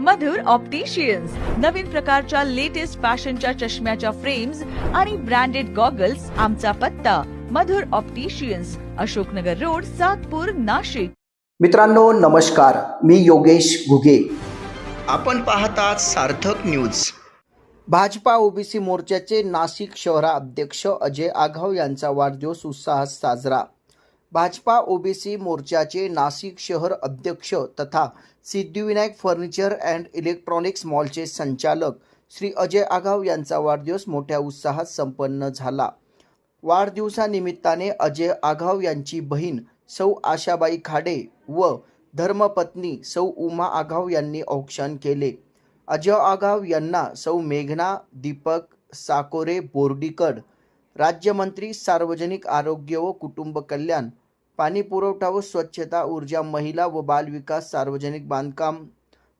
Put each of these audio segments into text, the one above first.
मधुर opticians नवीन प्रकारच्या latest फॅशनच्या चष्म्याच्या फ्रेम्स आणि ब्रँडेड गॉगल्स आमचा पत्ता. Madhur opticians Ashoknagar road Satpur Nashik. मित्रांनो नमस्कार. मी योगेश घुगे. आपण पाहतात सार्थक न्यूज भाजपा ओबीसी मोर्चाचे नाशिक शहराध्यक्ष अजय आघाव यांचा वाढदिवस उत्साहात साजरा. भाजपा ओबीसी मोर्चाचे नाशिक शहर अध्यक्ष तथा सिद्धिविनायक फर्निचर अँड इलेक्ट्रॉनिक्स मॉलचे संचालक श्री अजय आघाव यांचा वाढदिवस मोठ्या उत्साहात संपन्न झाला. वाढदिवसानिमित्ताने अजय आघाव यांची बहीण सौ आशाबाई खाडे व धर्मपत्नी सौ उमा आघाव यांनी औक्षण केले. अजय आघाव यांना सौ मेघना दीपक साकोरे बोर्डीकर राज्यमंत्री सार्वजनिक आरोग्य व कुटुंब कल्याण पाणी पुरवठा व स्वच्छता ऊर्जा महिला व बालविकास सार्वजनिक बांधकाम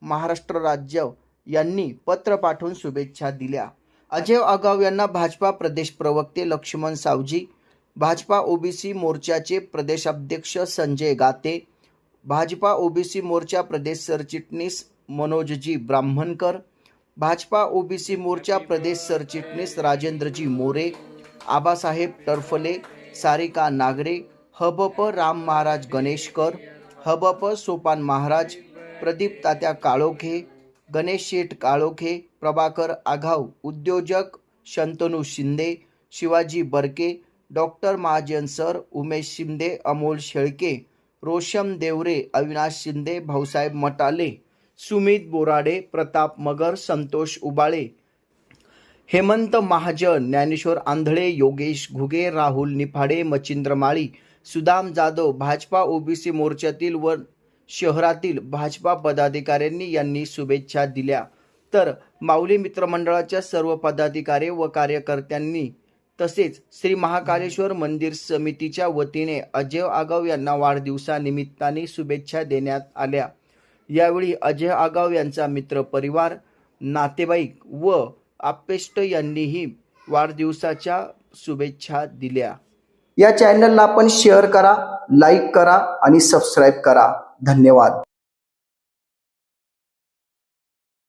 महाराष्ट्र राज्य यांनी पत्र पाठवून शुभेच्छा दिल्या. अजय आगाव यांना भाजपा प्रदेश प्रवक्ते लक्ष्मण सावजी भाजपा ओबीसी मोर्चाचे प्रदेशाध्यक्ष संजय गाते भाजपा ओबीसी मोर्चा प्रदेश सरचिटणीस मनोजजी ब्राह्मणकर भाजपा ओबीसी मोर्चा प्रदेश सरचिटणीस राजेंद्रजी मोरे आबासाहेब टरफले सारिका नागरे हबप राम महाराज गणेशकर हबप सोपान महाराज प्रदीप तात्या काळोखे गणेश शेठ काळोखे प्रभाकर आघाव उद्योजक Shantanu Shinde Shivaji Barke doctor Mahajan sir Umesh Shinde Amol Shelke Rosham Deore Avinash Shinde Bhausaheb Matale Sumit Borade Pratap Magar Santosh Ubale Hemant Mahajan Dnyaneshwar Andhale Yogesh Ghuge Rahul Niphade Machhindra Mali Sudam Jadhav Bhajpa OBC मोर्चातील व शहरातील भाजपा पदाधिकाऱ्यांनी यांनी शुभेच्छा दिल्या. तर माऊली मित्रमंडळाच्या सर्व पदाधिकारी व कार्यकर्त्यांनी तसेच श्री महाकालेश्वर मंदिर समितीच्या वतीने अजय आगाव यांना वाढदिवसानिमित्ताने शुभेच्छा देण्यात आल्या. यावेळी अजय आगाव यांचा मित्र परिवार नातेवाईक व आपेष्ट यांनीही वाढदिवसाच्या शुभेच्छा दिल्या. या चॅनलला आपण शेअर करा लाईक करा आणि सबस्क्राईब करा. धन्यवाद.